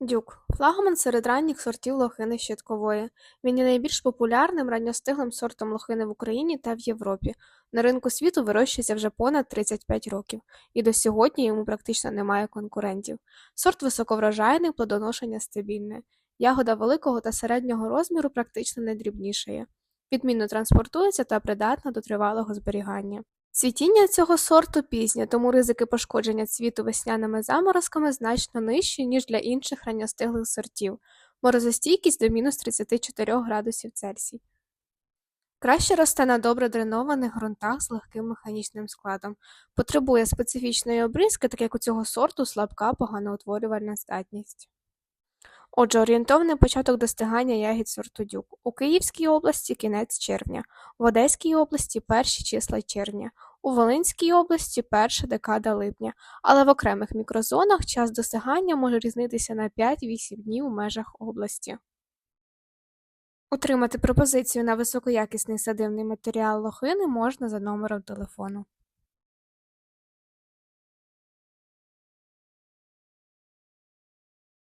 Дюк флагман серед ранніх сортів лохини щиткової. Він є найбільш популярним ранньостиглим сортом лохини в Україні та в Європі. На ринку світу вирощується вже понад 35 років, і до сьогодні йому практично немає конкурентів. Сорт високоврожайний, плодоношення стабільне. Ягода великого та середнього розміру практично не дрібнішає. Відмінно транспортується та придатна до тривалого зберігання. Цвітіння цього сорту пізнє, тому ризики пошкодження цвіту весняними заморозками значно нижчі, ніж для інших ранньостиглих сортів. Морозостійкість до мінус 34 градусів Цельсій. Краще росте на добре дренованих ґрунтах з легким механічним складом. Потребує специфічної обрізки, так як у цього сорту слабка поганоутворювальна здатність. Отже, орієнтовний початок достигання ягід сорту дюк. У Київській області кінець червня, в Одеській області перші числа червня, у Волинській області перша декада липня, але в окремих мікрозонах час достигання може різнитися на 5-8 днів у межах області. Отримати пропозицію на високоякісний садивний матеріал лохини можна за номером телефону.